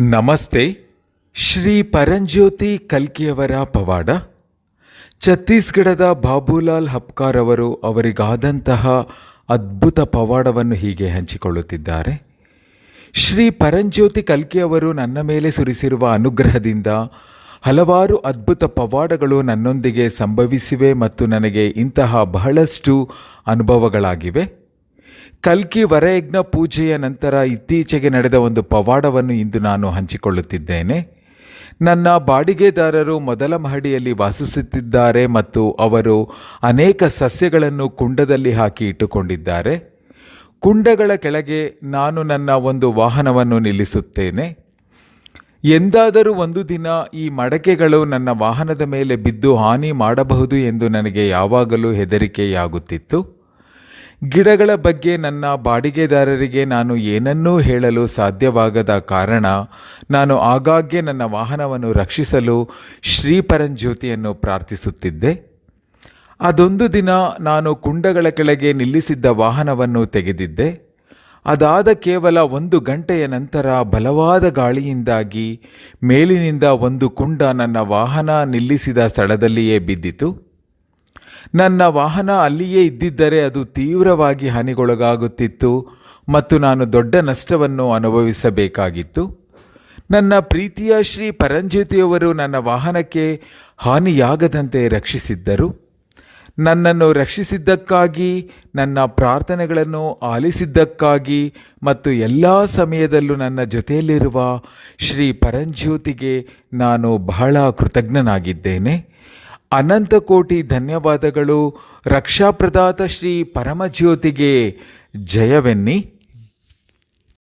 ನಮಸ್ತೆ, ಶ್ರೀ ಪರಂಜ್ಯೋತಿ ಕಲ್ಕಿಯವರ ಪವಾಡ. ಛತ್ತೀಸ್ಗಢದ ಬಾಬುಲಾಲ್ ಹಪ್ಕಾರ್ ಅವರು ಅವರಿಗಾದಂತಹ ಅದ್ಭುತ ಪವಾಡವನ್ನು ಹೀಗೆ ಹಂಚಿಕೊಳ್ಳುತ್ತಿದ್ದಾರೆ. ಶ್ರೀ ಪರಂಜ್ಯೋತಿ ಕಲ್ಕಿಯವರು ನನ್ನ ಮೇಲೆ ಸುರಿಸಿರುವ ಅನುಗ್ರಹದಿಂದ ಹಲವಾರು ಅದ್ಭುತ ಪವಾಡಗಳು ನನ್ನೊಂದಿಗೆ ಸಂಭವಿಸಿವೆ ಮತ್ತು ನನಗೆ ಇಂತಹ ಬಹಳಷ್ಟು ಅನುಭವಗಳಾಗಿವೆ. ಕಲ್ಕಿ ವರಯಜ್ಞ ಪೂಜೆಯ ನಂತರ ಇತ್ತೀಚೆಗೆ ನಡೆದ ಒಂದು ಪವಾಡವನ್ನು ಇಂದು ನಾನು ಹಂಚಿಕೊಳ್ಳುತ್ತಿದ್ದೇನೆ. ನನ್ನ ಬಾಡಿಗೆದಾರರು ಮೊದಲ ಮಹಡಿಯಲ್ಲಿ ವಾಸಿಸುತ್ತಿದ್ದಾರೆ ಮತ್ತು ಅವರು ಅನೇಕ ಸಸ್ಯಗಳನ್ನು ಕುಂಡದಲ್ಲಿ ಹಾಕಿ ಇಟ್ಟುಕೊಂಡಿದ್ದಾರೆ. ಕುಂಡಗಳ ಕೆಳಗೆ ನಾನು ನನ್ನ ಒಂದು ವಾಹನವನ್ನು ನಿಲ್ಲಿಸುತ್ತೇನೆ. ಎಂದಾದರೂ ಒಂದು ದಿನ ಈ ಮಡಕೆಗಳು ನನ್ನ ವಾಹನದ ಮೇಲೆ ಬಿದ್ದು ಹಾನಿ ಮಾಡಬಹುದು ಎಂದು ನನಗೆ ಯಾವಾಗಲೂ ಹೆದರಿಕೆಯಾಗುತ್ತಿತ್ತು. ಗಿಡಗಳ ಬಗ್ಗೆ ನನ್ನ ಬಾಡಿಗೆದಾರರಿಗೆ ನಾನು ಏನನ್ನೂ ಹೇಳಲು ಸಾಧ್ಯವಾಗದ ಕಾರಣ, ನಾನು ಆಗಾಗ್ಗೆ ನನ್ನ ವಾಹನವನ್ನು ರಕ್ಷಿಸಲು ಶ್ರೀಪರಂಜ್ಯೋತಿಯನ್ನು ಪ್ರಾರ್ಥಿಸುತ್ತಿದ್ದೆ. ಅದೊಂದು ದಿನ ನಾನು ಕುಂಡಗಳ ಕೆಳಗೆ ನಿಲ್ಲಿಸಿದ್ದ ವಾಹನವನ್ನು ತೆಗೆದಿದ್ದೆ. ಅದಾದ ಕೇವಲ ಒಂದು ಗಂಟೆಯ ನಂತರ ಬಲವಾದ ಗಾಳಿಯಿಂದಾಗಿ ಮೇಲಿನಿಂದ ಒಂದು ಕುಂಡ ನನ್ನ ವಾಹನ ನಿಲ್ಲಿಸಿದ ಸ್ಥಳದಲ್ಲಿಯೇ ಬಿದ್ದಿತು. ನನ್ನ ವಾಹನ ಅಲ್ಲಿಯೇ ಇದ್ದಿದ್ದರೆ ಅದು ತೀವ್ರವಾಗಿ ಹಾನಿಗೊಳಗಾಗುತ್ತಿತ್ತು ಮತ್ತು ನಾನು ದೊಡ್ಡ ನಷ್ಟವನ್ನು ಅನುಭವಿಸಬೇಕಾಗಿತ್ತು. ನನ್ನ ಪ್ರೀತಿಯ ಶ್ರೀ ಪರಂಜ್ಯೋತಿಯವರು ನನ್ನ ವಾಹನಕ್ಕೆ ಹಾನಿಯಾಗದಂತೆ ರಕ್ಷಿಸಿದ್ದರು. ನನ್ನನ್ನು ರಕ್ಷಿಸಿದ್ದಕ್ಕಾಗಿ, ನನ್ನ ಪ್ರಾರ್ಥನೆಗಳನ್ನು ಆಲಿಸಿದ್ದಕ್ಕಾಗಿ ಮತ್ತು ಎಲ್ಲ ಸಮಯದಲ್ಲೂ ನನ್ನ ಜೊತೆಯಲ್ಲಿರುವ ಶ್ರೀ ಪರಂಜ್ಯೋತಿಗೆ ನಾನು ಬಹಳ ಕೃತಜ್ಞನಾಗಿದ್ದೇನೆ. ಅನಂತ ಕೋಟಿ ಧನ್ಯವಾದಗಳು. ರಕ್ಷಾಪ್ರದಾತ ಶ್ರೀ ಪರಮಜ್ಯೋತಿಗೆ. ಜಯವೆನ್ನಿ.